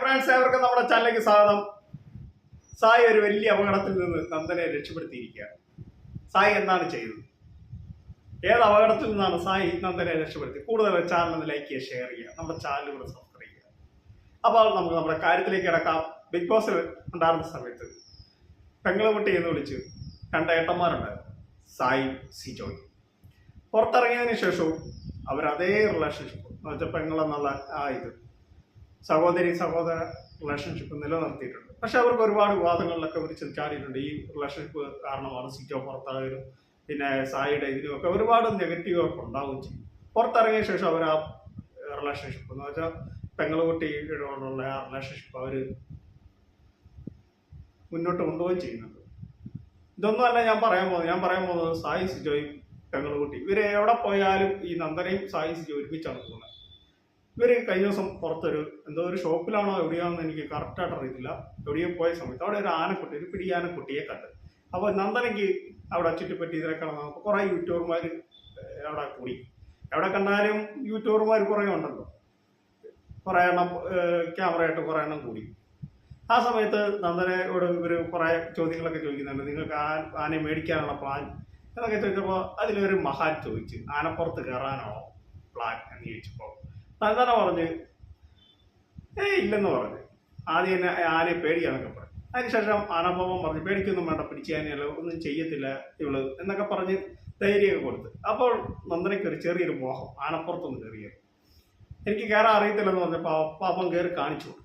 Friends ഏവർക്കും നമ്മുടെ ചാനലിലേക്ക് സ്വാഗതം. സായി ഒരു വലിയ അപകടത്തിൽ നിന്ന് നന്ദനെ രക്ഷപ്പെടുത്തിയിരിക്കുകയാണ്. സായി എന്താണ് ചെയ്തത്? ഏത് അപകടത്തിൽ നിന്നാണ് സായി നന്ദനെ രക്ഷപ്പെടുത്തി കൂടുതൽ ചാനൽ ലൈക്ക് ചെയ്യുക ഷെയർ ചെയ്യുക. നമ്മുടെ ചാനൽ കൂടെ സബ്സ്ക്രൈബ് ചെയ്യുക. അപ്പോൾ നമുക്ക് നമ്മുടെ കാര്യത്തിലേക്ക് കിടക്കാം. ബിഗ് ബോസിൽ ഉണ്ടായിരുന്ന സമയത്ത് പെങ്ങളുകുട്ടി എന്ന് വിളിച്ച് രണ്ട് ഏട്ടന്മാരുണ്ടായിരുന്നു. സായി സിജോയ്. പുറത്തിറങ്ങിയതിന് ശേഷവും അവർ അതേ റിലേഷൻഷിപ്പ് എന്ന് വെച്ചാൽ പെങ്ങളെന്നുള്ള ആ ഇത് സഹോദരി സഹോദര റിലേഷൻഷിപ്പ് നിലനിർത്തിയിട്ടുണ്ട്. പക്ഷെ അവർക്ക് ഒരുപാട് വിവാദങ്ങളിലൊക്കെ ഒരു ചിന്താടിയിട്ടുണ്ട് ഈ റിലേഷൻഷിപ്പ് കാരണമാണ് സിറ്റോ പുറത്താകലും പിന്നെ സായിയുടെ ഇതിനുമൊക്കെ ഒരുപാട് നെഗറ്റീവൊക്കെ ഉണ്ടാവുകയും ചെയ്യും. പുറത്തിറങ്ങിയ ശേഷം അവർ ആ റിലേഷൻഷിപ്പ് എന്ന് വെച്ചാൽ പെങ്ങളുകുട്ടിയോടുള്ള ആ റിലേഷൻഷിപ്പ് അവർ മുന്നോട്ട് കൊണ്ടുപോകുകയും ചെയ്യുന്നുണ്ട്. ഇതൊന്നുമല്ല ഞാൻ പറയാൻ പോകുന്നത്. ഞാൻ പറയാൻ പോകുന്നത് സായി സിജോയും പെങ്ങളുകുട്ടി ഇവർ എവിടെ പോയാലും ഈ നന്ദനയും സായി സിജോ ഒരുമിച്ചാണ് പോകുന്നത്. ഇവർ കഴിഞ്ഞ ദിവസം പുറത്തൊരു എന്തോ ഒരു ഷോപ്പിലാണോ എവിടെയാണെന്ന് എനിക്ക് കറക്റ്റായിട്ട് അറിയത്തില്ല. എവിടെയോ പോയ സമയത്ത് അവിടെ ഒരു ആനക്കുട്ടി ഒരു പിടി ആനക്കുട്ടിയെ കണ്ട്. അപ്പോൾ നന്ദനയ്ക്ക് അവിടെ ചുറ്റിപ്പറ്റി ഇതിനെ കാണാൻ കുറേ യൂട്യൂബർമാർ അവിടെ കൂടി. എവിടെ കണ്ടാലും യൂട്യൂബർമാർ കുറേ ഉണ്ടല്ലോ. കുറേ എണ്ണം ക്യാമറയായിട്ട് കുറേ എണ്ണം കൂടി. ആ സമയത്ത് നന്ദനയോട് ഇവർ കുറേ ചോദ്യങ്ങളൊക്കെ ചോദിക്കുന്നുണ്ട്. നിങ്ങൾക്ക് ആ ആനയെ മേടിക്കാനുള്ള പ്ലാൻ എന്നൊക്കെ ചോദിച്ചപ്പോൾ അതിലൊരു മഹാൻ ചോദിച്ചു ആനപ്പുറത്ത് കയറാനാണോ പ്ലാൻ എന്ന് ചോദിച്ചപ്പോൾ നന്ദന പറഞ്ഞ് ഏ ഇല്ലെന്ന് പറഞ്ഞു. ആദ്യം എന്നെ ആനയെ പേടിയാന്നൊക്കെ പറഞ്ഞു. അതിനുശേഷം ആനഭവം പറഞ്ഞു പേടിക്കൊന്നും വേണ്ട പിടിച്ചാനല്ലോ ഒന്നും ചെയ്യത്തില്ല ഇവൾ എന്നൊക്കെ പറഞ്ഞ് ധൈര്യമൊക്കെ കൊടുത്ത്. അപ്പോൾ നന്ദനയ്ക്ക് ചെറിയൊരു മോഹം ആനപ്പുറത്തൊന്ന് കയറിയത്. എനിക്ക് കയറാൻ അറിയത്തില്ലെന്ന് പറഞ്ഞപ്പോൾ പാപ്പം കയറി കാണിച്ചു കൊടുത്തു.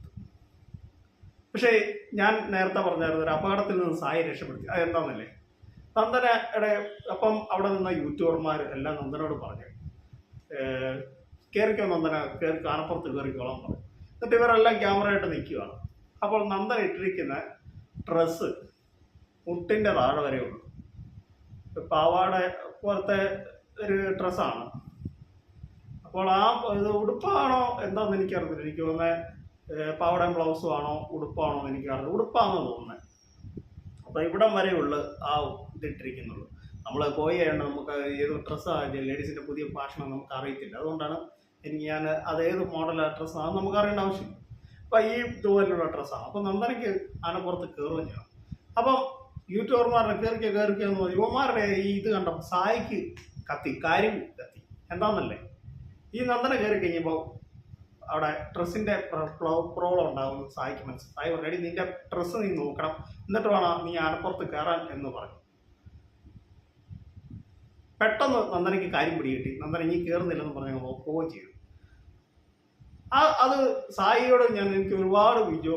പക്ഷേ ഞാൻ നേരത്തെ പറഞ്ഞായിരുന്നു ഒരു അപകടത്തിൽ നിന്ന് സായി രക്ഷപ്പെടുത്തി. അതെന്താന്നല്ലേ നന്ദനയുടെ അപ്പം അവിടെ നിന്ന യൂട്യൂബർമാർ എല്ലാം നന്ദനോട് പറഞ്ഞു കയറിക്കോ നന്ദന കയറി കാണപ്പുറത്ത് കയറിക്കോളാൻ പറഞ്ഞു എന്നിട്ട് ഇവരെല്ലാം ക്യാമറയായിട്ട് നിൽക്കുകയാണ് അപ്പോൾ നന്ദൻ ഇട്ടിരിക്കുന്ന ഡ്രസ്സ് മുട്ടിന്റെ താഴെ വരെ ഉള്ളു. പാവാട പോലത്തെ ഒരു ഡ്രസ്സാണ് അപ്പോൾ ആ ഇത് ഉടുപ്പാണോ എന്താണെന്ന് എനിക്കറിയത്തില്ല എനിക്ക് തോന്നുന്നത് പാവടയും ബ്ലൗസും ആണോ ഉടുപ്പാണോ എന്ന് എനിക്കറിയില്ല ഉടുപ്പാണെന്ന് തോന്നുന്നത് അപ്പോൾ ഇവിടം വരെയുള്ള ആ ഇതിട്ടിരിക്കുന്നുള്ളൂ നമ്മൾ പോയി കഴിയണം നമുക്ക് ഏത് ഡ്രസ്സാണ് ലേഡീസിന്റെ പുതിയ ഫാഷൻ നമുക്ക് അറിയത്തില്ല. അതുകൊണ്ടാണ് എനിക്ക് ഞാൻ അത് ഏത് മോഡലാണ് ഡ്രസ്സാണെന്ന് നമുക്ക് അറിയേണ്ട ആവശ്യം അപ്പം ഈ ഇതുപോലുള്ള ഡ്രസ്സാണ് അപ്പം നന്ദനയ്ക്ക് ആനപ്പുറത്ത് കയറുകയും ചെയ്യണം. അപ്പം യൂട്യൂബർമാരുടെ കയറിക്കുക കയറിക്കുക എന്ന് യുവമാരുടെ ഈ ഇത് കണ്ടപ്പോൾ സായിക്ക് കത്തി കാര്യം കത്തി. എന്താണെന്നല്ലേ ഈ നന്ദന കയറി കഴിഞ്ഞപ്പോൾ അവിടെ ഡ്രസ്സിന്റെ പ്രോബ്ലം ഉണ്ടാകുമെന്ന് സായിക്ക് മനസ്സിലായി. ഓൾറെഡി നിന്റെ ഡ്രസ്സ് നീ നോക്കണം. എന്നിട്ട് വേണം നീ ആനപ്പുറത്ത് കയറാൻ എന്ന് പറഞ്ഞു. പെട്ടെന്ന് നന്ദനയ്ക്ക് കാര്യം പിടികിട്ടി നന്ദന ഇനി കയറുന്നില്ലെന്ന് പറഞ്ഞ് ഞങ്ങൾ പോവുകയും ചെയ്തു. ആ അത് സായിയോട് ഞാൻ എനിക്ക് ഒരുപാട് വീഡിയോ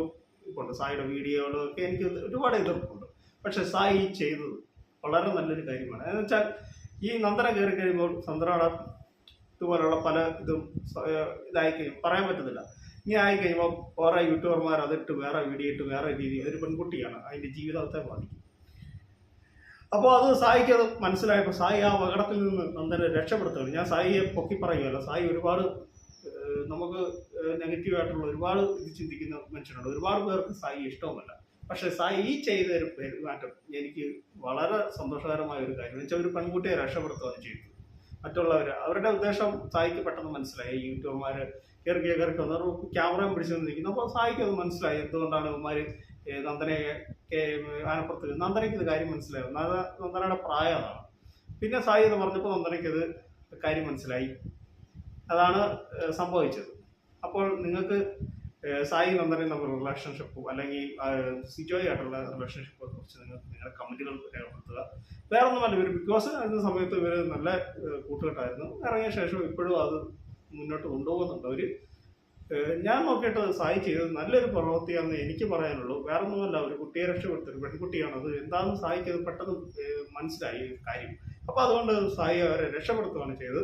ഉണ്ട് സായിയുടെ വീഡിയോകളൊക്കെ എനിക്ക് ഒരുപാട് എതിർപ്പുണ്ട് പക്ഷെ സായി ചെയ്തത് വളരെ നല്ലൊരു കാര്യമാണ്. എന്ന് വെച്ചാൽ ഈ നന്ദന കയറി കഴിയുമ്പോൾ ചന്ദ്രയുടെ ഇതുപോലുള്ള പല ഇതും ഇതായി കഴിയും. പറയാൻ പറ്റത്തില്ല. ഇങ്ങനെ ആയി കഴിയുമ്പോൾ വേറെ യൂട്യൂബർമാർ അതിട്ട് വേറെ വീഡിയോ ഇട്ട് വേറെ രീതി. ഒരു പെൺകുട്ടിയാണ്. അതിന്റെ ജീവിതത്തെ ബാധിക്കും. അപ്പോൾ അത് സായിക്ക് അത് മനസ്സിലായപ്പോൾ സായി ആ അപകടത്തിൽ നിന്ന് നന്ദനെ രക്ഷപ്പെടുത്തുകയാണ്. ഞാൻ സായിയെ പൊക്കി പറയുകയല്ല. സായി ഒരുപാട് നമുക്ക് നെഗറ്റീവായിട്ടുള്ള ഒരുപാട് ഇത് ചിന്തിക്കുന്ന മനുഷ്യരുണ്ട്. ഒരുപാട് പേർക്ക് സായി ഇഷ്ടവുമല്ല. പക്ഷേ സായി ഈ ചെയ്ത ഒരു പെരുമാറ്റം എനിക്ക് വളരെ സന്തോഷകരമായ ഒരു കാര്യം. വെച്ചാൽ ഒരു പെൺകുട്ടിയെ രക്ഷപ്പെടുത്തുകയാണ് ചെയ്തു മറ്റുള്ളവർ അവരുടെ ഉദ്ദേശം സായിക്ക് പെട്ടെന്ന് മനസ്സിലായി. യൂട്യൂബർമാർ കയറി കയറി അവർ ക്യാമറയും പിടിച്ചു നിൽക്കുന്നു. അപ്പോൾ സായിക്ക് അത് മനസ്സിലായി. എന്തുകൊണ്ടാണ് ഇവന്മാർ നന്ദനെ കേ- ആനപ്പുറത്ത് നന്ദനയ്ക്ക് ഇത് കാര്യം മനസ്സിലായി? നന്ദ നന്ദനയുടെ പ്രായം അതാണ്. പിന്നെ സായി എന്ന് പറഞ്ഞപ്പോൾ നന്ദനയ്ക്ക് ഇത് കാര്യം മനസ്സിലായി. അതാണ് സംഭവിച്ചത്. അപ്പോൾ നിങ്ങൾക്ക് സായി നന്ദനയും തമ്മിലുള്ള റിലേഷൻഷിപ്പും അല്ലെങ്കിൽ സിജോയ് ആയിട്ടുള്ള റിലേഷൻഷിപ്പിനെ കുറിച്ച് നിങ്ങൾ നിങ്ങളുടെ കമന്റുകൾ രേഖപ്പെടുത്തുക. വേറെ ഒന്നുമല്ല ഇവർ ബിഗ് ബോസ് ആയിരുന്ന സമയത്ത് ഇവർ നല്ല കൂട്ടുകെട്ടായിരുന്നു. ഇറങ്ങിയ ശേഷം ഇപ്പോഴും അത് മുന്നോട്ട് കൊണ്ടുപോകുന്നുണ്ട്. അവർ ഞാൻ നോക്കിയിട്ട് സായി ചെയ്തത് നല്ലൊരു പ്രവൃത്തിയാണെന്ന് എനിക്ക് പറയാനുള്ളൂ. വേറെ ഒന്നുമല്ല ഒരു കുട്ടിയെ രക്ഷപ്പെടുത്തി ഒരു പെൺകുട്ടിയാണ്. അത് എന്താണെന്ന് സായിക്ക് അത് പെട്ടെന്ന് മനസ്സിലായി കാര്യം. അപ്പോൾ അതുകൊണ്ട് സായി അവരെ രക്ഷപ്പെടുത്തുകയാണ് ചെയ്തത്.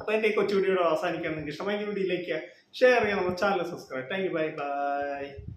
അപ്പോൾ എന്റെ ഈ കൊച്ചു വീഡിയോ അവസാനിക്കാൻ നിങ്ങൾക്ക് ഇഷ്ടമായി വീഡിയോയിലേക്ക് ഷെയർ ചെയ്യണം channel subscribe thank you bye bye